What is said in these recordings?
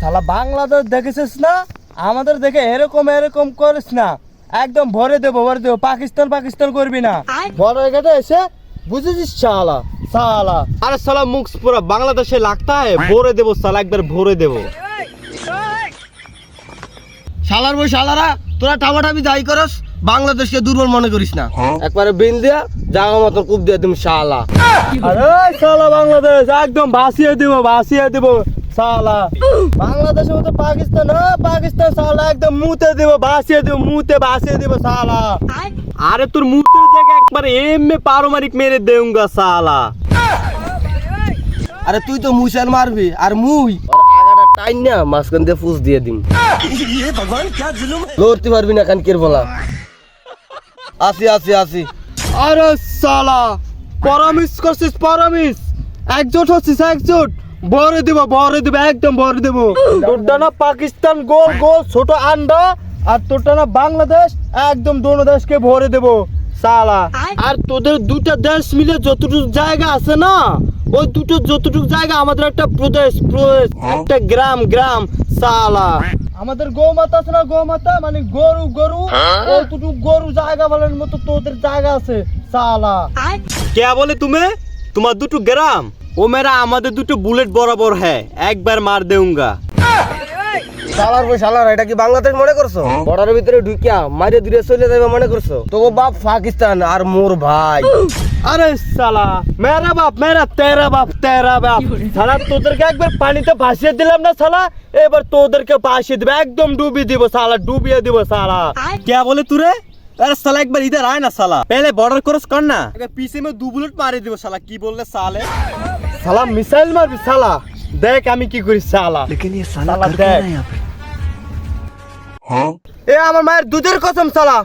শালা বাংলাদেশ দেখেছিস না? আমাদের দেখে এরকম এরকম করিস না। একদম ভরে দেবো ভরে দেবো। পাকিস্তান পাকিস্তান করবি না। বড় এখানে এসে বুঝেছিস শালা? শালা। আরে সালা মুখ পুরো বাংলাদেশে লাগতা ভরে দেবো সালা একবার ভরে দেবো। শালার বই শালারা তোরা টামাটামি যাই করস বাংলাদেশকে দুর্বল মনে করিস না। একবারে বিন দিয়া জাগা মতো কূপ দিয়ে তুমি শালা। আরে শালা বাংলাদেশ একদম ভাসিয়ে দিব ভাসিয়ে দিব। শালা বাংলাদেশের মতো পাকিস্তান পাকিস্তান শালা একদম মুতে দিব ভাসিয়ে দিব, মুতে ভাসিয়ে দিব শালা আরে তোর মুখের জায়গায় একবার এমএ পারমারিক মেরে দেউঙ্গা, সালা। আরে তুই তো মুসার মারবি, আর মুই। আগাটা টাইন না, মাঝখান দিয়ে ফুস দিয়ে দিম। লড়তে পারবি না কান কের বলা। আসি আসি আসি। আরে সালা, পরামিস করছিস, পরামিস। একজোট হচ্ছিস, একজোট। বরে দেব বরে দেব একদম বরে দেব। তোরটা না পাকিস্তান গোল গোল ছোট আন্ডা আর তোরটা না বাংলাদেশ একদম দোনো দেশকে ভরে দেব সালা। আর তোদের দুটা দেশ মিলে যতটুকু জায়গা আছে না ওই দুটো যতটুকু জায়গা আমাদের একটা প্রদেশ প্রদেশ একটা গ্রাম গ্রাম সালা। আমাদের গো মাতা আছে না গোমাতা? মানে গরু গরু অতটুকু গরু জায়গা বলার মতো তোদের জায়গা আছে সালা। কে বলে তুমি? তোমার দুটো গ্রাম। ও মেরা আমাদের দুটো বুলেট বরাবর হ্যাঁ একবার মার দেউঙ্গা। সালার বই সালার এটা কি বাংলাদেশ মনে করছ? বর্ডারের ভিতরে ঢুকিয়া মাইরে দূরে চলে যাবে মনে করছ? তো বাপ পাকিস্তান আর মোর ভাই। আরে সালা মেরা বাপ মেরা তেরা বাপ তেরা বাপ। সালা তোদেরকে একবার পানিতে ভাসিয়ে দিলাম না সালা? এবার তোদেরকে ভাসিয়ে দিবে একদম ডুবি দিব সালা ডুবিয়ে দিব সালা। কে বলে তুরে? আরে সালা একবার ইধার আয় না সালা। পেলে বর্ডার ক্রস কর না। পিছে মে দু বুলেট মারি দিব সালা কি বললে সালে? সালা মিসাইল মারবি সালা দেখ আমি কি করি সালা সালা দেখ এ আমার মায়ের দুধের কসম সালা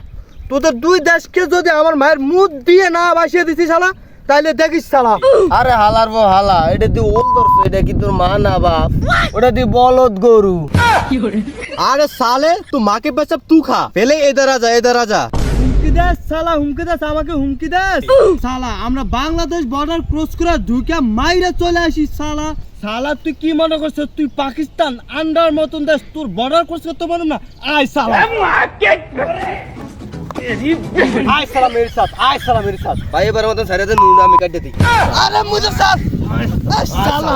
তোদের দুই দেশকে যদি আমার মায়ের মুখ দিয়ে না বাসিয়ে দিছি সালা তাইলে দেখিস সালা আরে হালার বো হালা এটা দি ওল ধরছো এটা কি তোর মা না বাপ ওটা দি বলদ গরু अरे साले तू माँ के पेशाब तू खा पहले इधर आ जा इधर आ जा হুমকি দেশ সালা হুমকি দেশ আমাকে হুমকি দেশ সালা আমরা বাংলাদেশ বর্ডার ক্রস করে ঢুকে মাইরা চলে আসি সালা সালা তুই কি মনে করছিস? তুই পাকিস্তান আন্ডার মতন দেশ তোর বর্ডার ক্রস করতে পারো না? আয় সালা আয় সালা মেরে সাথ আয় সালা মেরে সাথ ভাই এবার মতন সারা নুন আমি কাটতে দিই। আরে মুজে সাথ সালা